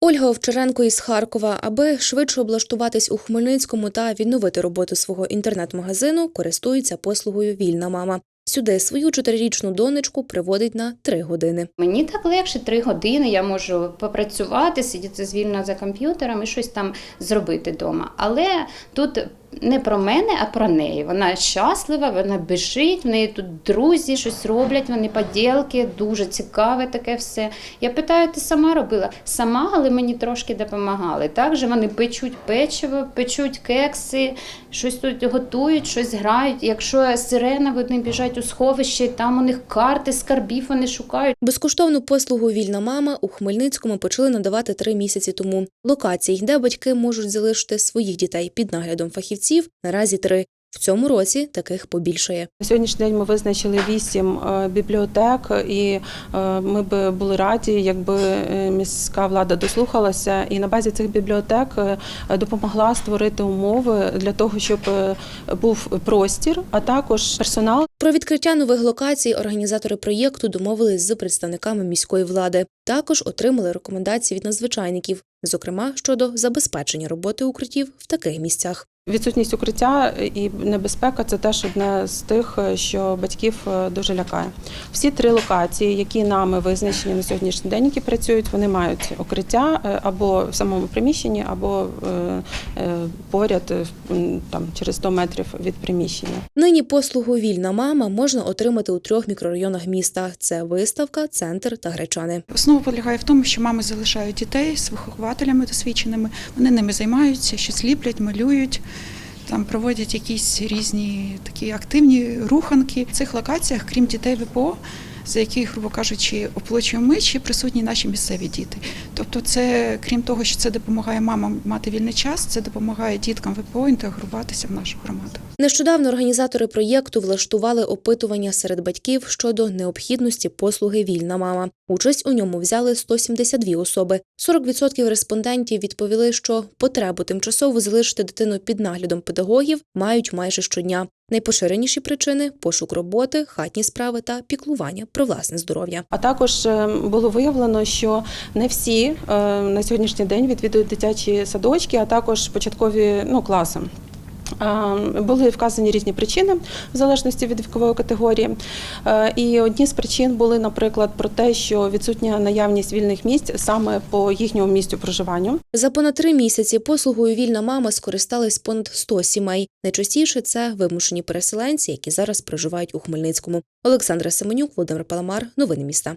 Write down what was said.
Ольга Овчаренко із Харкова, аби швидше облаштуватись у Хмельницькому та відновити роботу свого інтернет-магазину, користується послугою Вільна мама. Сюди свою чотирирічну донечку приводить на три години. Мені так легше три години. Я можу попрацювати, сидіти звільно за комп'ютером і щось там зробити вдома. Але тут не про мене, а про неї. Вона щаслива, вона біжить, в неї тут друзі щось роблять, вони поділки, дуже цікаве таке все. Я питаю, ти сама робила? Сама, але мені трошки допомагали. Також вони печуть печиво, печуть кекси, щось тут готують, щось грають. Якщо сирена, вони біжать у сховище, там у них карти скарбів вони шукають. Безкоштовну послугу Вільна мама у Хмельницькому почали надавати три місяці тому. Локацій, де батьки можуть залишити своїх дітей під наглядом фахівців, наразі три. В цьому році таких побільшає. На сьогоднішній день ми визначили вісім е, бібліотек, і е, ми б були раді, якби е, міська влада дослухалася і на базі цих бібліотек допомогла створити умови для того, щоб був простір, а також персонал. Про відкриття нових локацій організатори проєкту домовились з представниками міської влади. Також отримали рекомендації від надзвичайників, зокрема щодо забезпечення роботи укриттів в таких місцях. Відсутність укриття і небезпека це теж одне з тих, що батьків е, дуже лякає. Всі три локації, які нами визначені на сьогоднішній день, які працюють, вони мають укриття е, або в самому приміщенні, або е, е, поряд е, там через 100 метрів від приміщення. Нині послугу Вільна мама можна отримати у трьох мікрорайонах міста: це виставка, центр та гречани. Основа полягає в тому, що мами залишають дітей з вихователями досвідченими. Вони ними займаються, щось ліплять, малюють. Там проводять якісь різні такі активні руханки. В цих локаціях, крім дітей ВПО, за яких, грубо кажучи, оплачуємо ми, чи присутні наші місцеві діти. Тобто, це крім того, що це допомагає мамам мати вільний час, це допомагає діткам ВПО інтегруватися в нашу громаду. Нещодавно організатори проєкту влаштували опитування серед батьків щодо необхідності послуги Вільна мама. Участь у ньому взяли 172 особи. 40% респондентів відповіли, що потребу тимчасово залишити дитину під наглядом педагогів мають майже щодня. Найпоширеніші причини пошук роботи, хатні справи та піклування про власне здоров'я. А також е, було виявлено, що не всі е, на сьогоднішній день відвідують дитячі садочки, а також початкові ну, класи. Е, Були вказані різні причини в залежності від вікової категорії. Е, І одні з причин були, наприклад, про те, що відсутня наявність вільних місць саме по їхньому місцю проживання. За понад три місяці послугою Вільна мама скористались понад 100 сімей. Найчастіше це вимушені переселенці, які зараз проживають у Хмельницькому. Олександра Семенюк, Володимир Паламар. Новини міста.